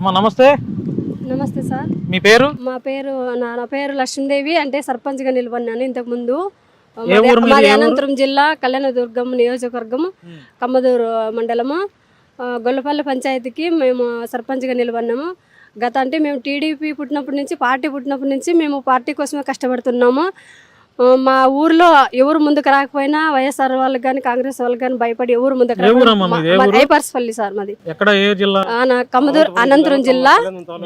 అమ్మా నమస్తే. నమస్తే సార్. మీ పేరు? మా పేరు నా పేరు లక్ష్మీదేవి అంటే సర్పంచ్గా నిలబడినాను ఇంతకుముందు మాది-? అనంతపురం జిల్లా కళ్యాణదుర్గం నియోజకవర్గం కమ్మదూరు మండలము. గొల్లపల్లి పంచాయతీకి మేము సర్పంచ్గా నిలబడినాము. గత అంటే మేము టీడీపీ పుట్టినప్పటి నుంచి పార్టీ పుట్టినప్పటి నుంచి మేము పార్టీ కోసమే కష్టపడుతున్నాము. మా ఊర్లో ఎవరు ముందుకు రాకపోయినా వైఎస్ఆర్ వాళ్ళకి కానీ కాంగ్రెస్ వాళ్ళకి కానీ భయపడి ఎవరు ముందుకు? ఐపర్స్పల్లి సార్ మాది. ఎక్కడ? ఏ జిల్లా? ఆ, నా కమ్మదూరు అనంతపురం జిల్లా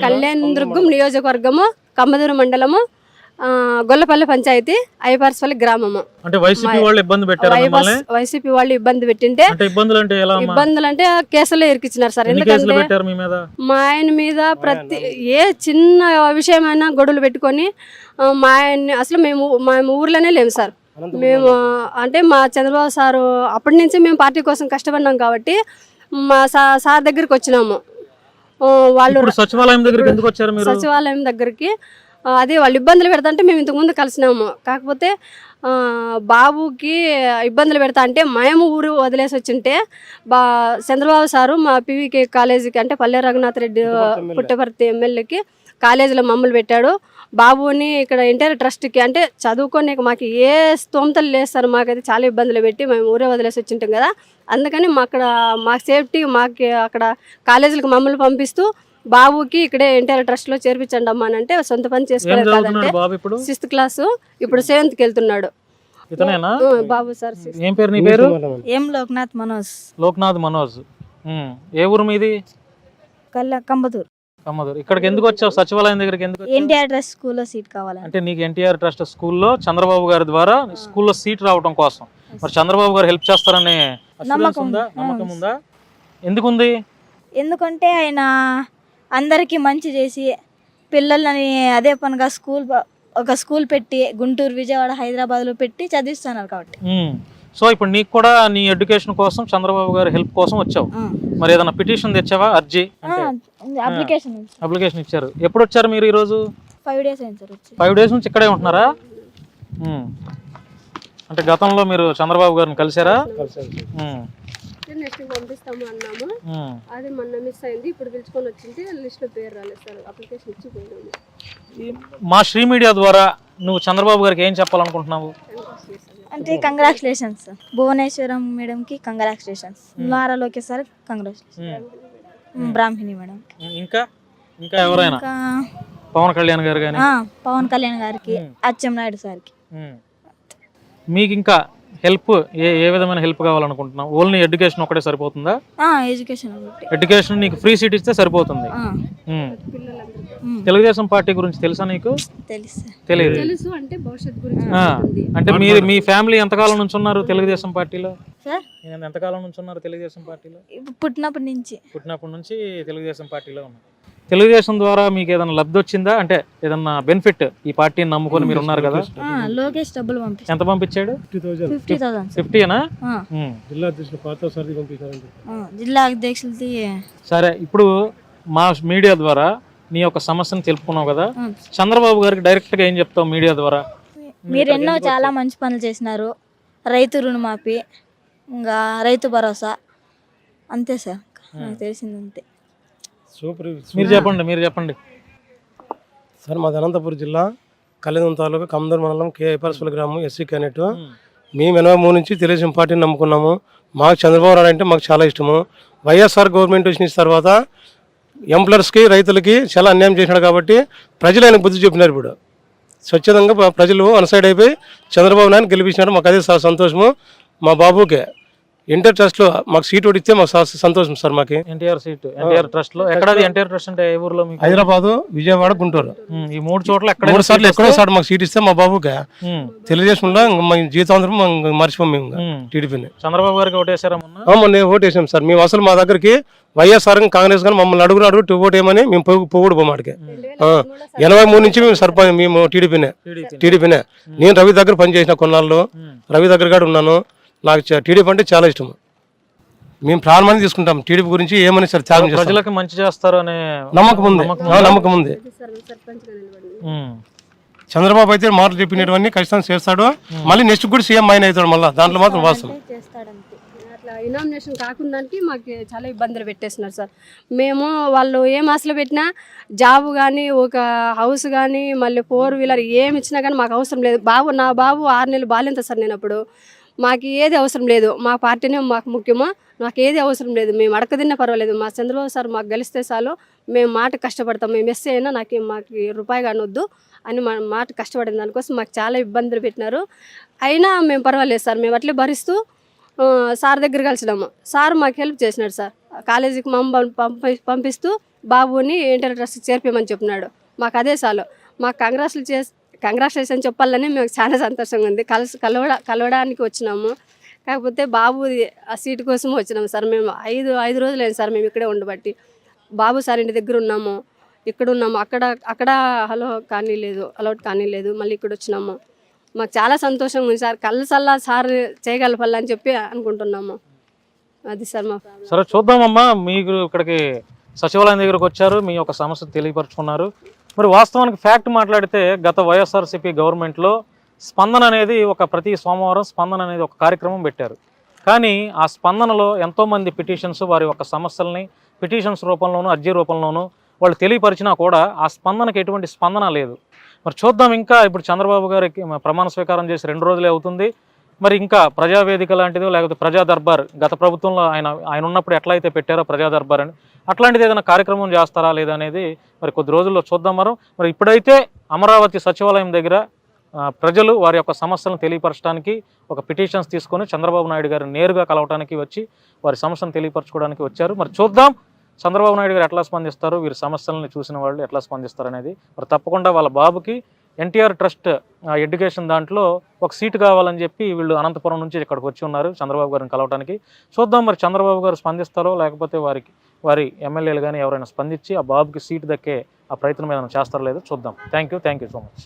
కళ్యాణదుర్గం నియోజకవర్గము కమ్మదూరు మండలము గొల్లపల్లి పంచాయతీ ఐపార్స్పల్లి గ్రామము. అంటే వైసీపీ వాళ్ళు ఇబ్బంది పెట్టారా వైసీపీ వాళ్ళు ఇబ్బంది పెట్టింటే ఇబ్బందులు అంటే ఇబ్బందులు అంటే కేసులో ఇరికిచ్చినారు సార్. ఎందుకంటే మీ ఆయన మీద ప్రతి ఏ చిన్న విషయమైనా గొడవలు పెట్టుకొని మా ఆయన్ని అసలు మేము మా ఊర్లోనే లేము సార్. మేము అంటే మా చంద్రబాబు సారు అప్పటి నుంచి మేము పార్టీ కోసం కష్టపడినాం కాబట్టి మా సార్ దగ్గరికి వచ్చినాము. వాళ్ళు సచివాలయం దగ్గరికి సచివాలయం దగ్గరికి అదే వాళ్ళు ఇబ్బందులు పెడతా అంటే మేము ఇంతకుముందు కలిసినాము. కాకపోతే బాబుకి ఇబ్బందులు పెడతా అంటే మేము ఊరు వదిలేసి వచ్చింటే బా చంద్రబాబు సారు మా పీవీకే కాలేజీకి అంటే పల్లె రఘునాథ్ రెడ్డి పుట్టపర్తి ఎమ్మెల్యేకి కాలేజీలో మమ్మల్ని పెట్టాడు. బాబుని ఇక్కడ ఇంటర్ ట్రస్ట్కి అంటే చదువుకొని మాకు ఏ స్తోమతలు లేదు సార్ మాకైతే చాలా ఇబ్బందులు పెట్టి మేము ఊరే వదిలేసి వచ్చింటాం కదా. అందుకని మా అక్కడ మా సేఫ్టీ మాకు అక్కడ కాలేజీలకు మమ్మల్ని పంపిస్తూ బాబుకి ఇక్కడే ఎన్టీఆర్ ట్రస్ట్లో చేర్పించండి అమ్మా అని అంటే సొంత పని ఏం చేసుకోలేదు కాదంటే చదువుతున్నాడు బాబు ఇప్పుడు? సిక్స్త్ క్లాసు ఇప్పుడు సెవెంత్కి వెళ్తున్నాడు. ఇతనేనా? ఆ, బాబు సార్. ఏం పేరు నీ పేరు? ఎం లోక్నాథ్ మనోజ్. లోక్నాథ్ మనోజ్. ఏ ఊరు మీది? కల్ల కంబతూర్ కమ్మదూరు ఇక్కడికి ఎందుకు వచ్చావు? సచివాలయం దగ్గరికి ఎందుకు వచ్చావు? ఎన్టీఆర్ డ్రెస్ స్కూల్లో సీట్ కావాలని అంటే నీకు ఎన్టీఆర్ ట్రస్ట్ స్కూల్లో చంద్రబాబు గారి ద్వారా స్కూల్లో సీట్ రావడం కోసం. మరి చంద్రబాబు గారు హెల్ప్ చేస్తారనే assurance నమ్మకం. ఉందా ఉంది. నమ్మకం ఉందా? ఎందుకుంది? ఎందుకంటే ఆయన అందరికీ మంచి చేసి పిల్లలని అదే పనిగా స్కూల్ ఒక స్కూల్ పెట్టి గుంటూరు విజయవాడ హైదరాబాద్లో పెట్టి చదివిస్తున్నారు కాబట్టి. సో ఇప్పుడు నీకు కూడా నీ ఎడ్యుకేషన్ కోసం చంద్రబాబు గారి హెల్ప్ కోసం వచ్చావు. మరి ఏదైనా పిటిషన్ తెచ్చావా అర్జీ? అంటే అప్లికేషన్ అప్లికేషన్ ఇచ్చారు. ఎప్పుడు వచ్చారు మీరు ఈరోజు? ఫైవ్ డేస్ అయింది సార్ ఫైవ్ డేస్ నుంచి ఇక్కడే ఉంటున్నారా. అంటే గతంలో మీరు చంద్రబాబు గారిని కలిసారా. నెక్స్ట్ పంపిస్తాము అన్నాము. అది మొన్న మిస్ అయింది. ఇప్పుడు పిలుచుకొని వచ్చింటే లిస్ట్లో పేరు రాలేదు సార్. అప్లికేషన్ ఇచ్చి పోయినాము. మా శ్రీ మీడియా ద్వారా నువ్వు చంద్రబాబు గారికి ఏం చెప్పాలనుకుంటున్నావు? అంటే కంగ్రాచులేషన్స్ భువనేశ్వరం మేడంకి congratulations Nara Lokesh sir congratulations um. Brahmani madam ఇంకా? ఇంకా ఎవరైనా? ఇంకా పవన్ కళ్యాణ్ గారు కానీ పవన్ కళ్యాణ్ గారికి అచ్చెం నాయుడు సార్కి మీకు ఇంకా హెల్ప్ ఏ ఏ విధమైన హెల్ప్ కావాలనుకుంటున్నావు? ఓన్లీ ఎడ్యుకేషన్ ఒకటే సరిపోతుందా? ఎడ్యుకేషన్ ఎడ్యుకేషన్ నీకు ఫ్రీ సీట్ ఇస్తే సరిపోతుంది. ఉమ్. తెలుగుదేశం పార్టీ గురించి తెలుసా నీకు? తెలుసు. తెలియదు తెలుసు అంటే భవిష్యత్ గురించి ఆ, ఉంటుంది. అంటే మీ మీ ఫ్యామిలీ ఎంతకాలం నుంచి ఉన్నారు తెలుగుదేశం పార్టీలో? సార్? నేను ఎంతకాలం నుంచి ఉన్నారు తెలుగుదేశం పార్టీలో? ఇప్పుడు పుట్టినప్పటి నుంచి. పుట్టినప్పటి నుంచి తెలుగుదేశం పార్టీలో ఉన్నారు తెలుగుదేశం ద్వారా మీకు ఏదైనా లబ్ధి వచ్చిందా? అంటే ఏదన్నా బెనిఫిట్ ఈ పార్టీని నమ్ముకొని మీరు ఉన్నారు కదా? ఆ, లోకేష్ డబ్బులు ఎంత పంపించాడు? Fifty thousand. ఫిఫ్టీనా? జిల్లా అధ్యక్షులు పాత సార్ది జిల్లా అధ్యక్షులది సరే ఇప్పుడు మా మీడియా ద్వారా నీ యొక్క సమస్యను తెలుపుకున్నావు కదా? చంద్రబాబు గారికి డైరెక్ట్గా ఏం చెప్తావు మీడియా ద్వారా? మీరు ఎన్నో చాలా మంచి పనులు చేసినారు. రైతు రుణమాఫీ ఇంకా రైతు భరోసా. అంతే సార్. నాకు తెలిసింది అంతే. సూపర్. మీరు చెప్పండి మీరు చెప్పండి. సార్ మాది అనంతపురం జిల్లా కళ్యాణం తాలూకా కమదూరు మండలం కే గ్రామం ఎస్సీ క్యాండిడేట్. మేము. ఎనభై మూడు నుంచి తెలుగుదేశం పార్టీని నమ్ముకున్నాము. మాకు చంద్రబాబు నాయుడు అంటే మాకు చాలా ఇష్టము. వైఎస్ఆర్ గవర్నమెంట్ వచ్చిన తర్వాత ఎంప్లాయర్స్కి రైతులకి చాలా అన్యాయం చేసినాడు కాబట్టి ప్రజలు ఆయన బుద్ధి చెప్పినారు ఇప్పుడు. స్వచ్ఛందంగా ప్ర- ప్రజలు అన్సైడ్ అయిపోయి చంద్రబాబు నాయుడు గెలిపించినారు. మాకు అదే చాలా సంతోషము మా బాబుకి. ఇంటర్ ట్రస్ట్లో మాకు సీట్ ఒకటి ఇస్తే మాకు సంతోషం సార్ మాకు. ఎన్టీఆర్ సీట్ ఎన్టీఆర్ ట్రస్ట్లో. ఎక్కడ ఎన్టీఆర్ ట్రస్ట్ అంటే ఏ ఊర్లో హైదరాబాదు విజయవాడ గుంటూరు. ఈ మూడు చోట్ల ఎక్కడ మూడు సార్లు ఎక్కడో సార్ మాకు సీట్ ఇస్తే మా బాబుకి జీవితాంతరం మేము మర్చిపోం మేము. టీడీపీని. చంద్రబాబు గారికి ఓటేసారా మొన్న? ఓటు వేసాం సార్. మేము అసలు మా దగ్గరికి వైఎస్ఆర్ కాంగ్రెస్ కానీ మమ్మల్ని అడుగురు అడుగు టూ ఓటు వేయమని మేము పోగు పోగుడు పోమాడికి ఎనభై మూడు నుంచి మేము సర్పంచ్ మేము టీడీపీనే. టీడీపీనే. నేను రవి దగ్గర పనిచేసిన కొన్నాళ్ళు. రవి దగ్గర కూడా ఉన్నాను. నాకు టీడీపీ అంటే చాలా ఇష్టం. మేము ప్రాణమని తీసుకుంటాం. టీడీపీ గురించి ఏమని సార్ త్యాగం ప్రజలకు మంచి చేస్తారు అనే నమ్మకం ఉంది. ఆ, నమ్మకం ఉంది. చంద్రబాబు అయితే మాటలు చెప్పినటువంటి ఖచ్చితంగా చేస్తాడు. మళ్ళీ నెక్స్ట్ కూడా సీఎం ఆయన అవుతాడు మళ్ళీ. దాంట్లో మాత్రం వాస్తవం. అట్లా ఇనామినేషన్ కాకుందానికి మాకు చాలా ఇబ్బందులు పెట్టేస్తున్నారు సార్. మేము వాళ్ళు ఏం ఆశలు పెట్టినా జాబ్ కానీ ఒక హౌస్ కానీ మళ్ళీ ఫోర్ వీలర్ ఏమి ఇచ్చినా కానీ మాకు అవసరం లేదు. బాబు నా బాబు ఆరు నెలలు బాలింత సార్ నేను అప్పుడు. మాకు ఏది అవసరం లేదు. మా పార్టీనే మాకు ముఖ్యమో? మాకు ఏది అవసరం లేదు. మేము అడక పర్వాలేదు. మా చంద్రబాబు సార్ మాకు గెలిస్తే చాలు. మేము మాట కష్టపడతాం. మేము ఎస్సీ అయినా నాకు మాకు రూపాయి కానొద్దు అని మా మాట కష్టపడిన దానికోసం మాకు చాలా ఇబ్బందులు పెట్టినారు. అయినా మేము పర్వాలేదు సార్. మేము అట్లే భరిస్తూ సార్ దగ్గర కలిసినాము. సార్ మాకు హెల్ప్ చేసినాడు సార్. కాలేజీకి మమ్మ పంపి పంపిస్తూ బాబుని ఇంటర్ ట్రస్ట్ చేర్పేయమని చెప్పినాడు. మాకు అదే చాలు. మాకు కాంగ్రెస్లు చేసి కంగ్రాచులేషన్ చెప్పాలని మేము చాలా సంతోషంగా ఉంది. కలిసి కలవడ కలవడానికి వచ్చినాము. కాకపోతే బాబు ఆ సీటు కోసం వచ్చినాము సార్. మేము ఐదు ఐదు రోజులు అయింది సార్ మేము ఇక్కడే ఉండబట్టి. బాబు సార్ ఇంటి దగ్గర ఉన్నాము. ఇక్కడ ఉన్నాము. అక్కడ అక్కడ హలో కానీ లేదు అలౌట్ కానీ లేదు మళ్ళీ ఇక్కడ వచ్చినాము. మాకు చాలా సంతోషంగా ఉంది సార్. కళ్ళు సల్లా సార్ చేయగలపల్లా అని చెప్పి అనుకుంటున్నాము. అది సార్ మా సరే చూద్దామమ్మా. మీకు ఇక్కడికి సచివాలయం దగ్గరకు వచ్చారు. మీ యొక్క సమస్య తెలియపరుచుకున్నారు. మరి వాస్తవానికి ఫ్యాక్ట్ మాట్లాడితే గత వైఎస్ఆర్సీపీ గవర్నమెంట్లో స్పందన అనేది ఒక ప్రతి సోమవారం స్పందన అనేది ఒక కార్యక్రమం పెట్టారు. కానీ ఆ స్పందనలో ఎంతోమంది పిటిషన్స్ వారి యొక్క సమస్యల్ని పిటిషన్స్ రూపంలోనూ అర్జీ రూపంలోనూ వాళ్ళు తెలియపరిచినా కూడా ఆ స్పందనకి ఎటువంటి స్పందన లేదు. మరి చూద్దాం ఇంకా ఇప్పుడు చంద్రబాబు గారికి ప్రమాణ స్వీకారం చేసి రెండు రోజులే అవుతుంది. మరి ఇంకా ప్రజావేదిక లాంటిదో లేకపోతే ప్రజా దర్బార్ గత ప్రభుత్వంలో ఆయన ఆయన ఉన్నప్పుడు ఎట్లా అయితే పెట్టారో ప్రజా దర్బార్ అని అట్లాంటిది ఏదైనా కార్యక్రమం చేస్తారా లేదా అనేది మరి కొద్ది రోజుల్లో చూద్దాం మనం. మరి ఇప్పుడైతే అమరావతి సచివాలయం దగ్గర ప్రజలు వారి యొక్క సమస్యలను తెలియపరచడానికి ఒక పిటిషన్స్ తీసుకొని చంద్రబాబు నాయుడు గారిని నేరుగా కలవటానికి వచ్చి వారి సమస్యను తెలియపరచుకోవడానికి వచ్చారు. మరి చూద్దాం చంద్రబాబు నాయుడు గారు ఎట్లా స్పందిస్తారు వీరి సమస్యలను చూసిన వాళ్ళు ఎట్లా స్పందిస్తారు అనేది. మరి తప్పకుండా వాళ్ళ బాబుకి ఎన్టీఆర్ ట్రస్ట్ ఎడ్యుకేషన్ దాంట్లో ఒక సీటు కావాలని చెప్పి వీళ్ళు అనంతపురం నుంచి ఇక్కడికి వచ్చి ఉన్నారు చంద్రబాబు గారిని కలవడానికి చూద్దాం మరి చంద్రబాబు గారు స్పందిస్తారో లేకపోతే వారికి వారి ఎమ్మెల్యేలు కానీ ఎవరైనా స్పందించి ఆ బాబుకి సీటు దక్కే ఆ ప్రయత్నం ఏదైనా చేస్తారో లేదో చూద్దాం. Thank you thank you so much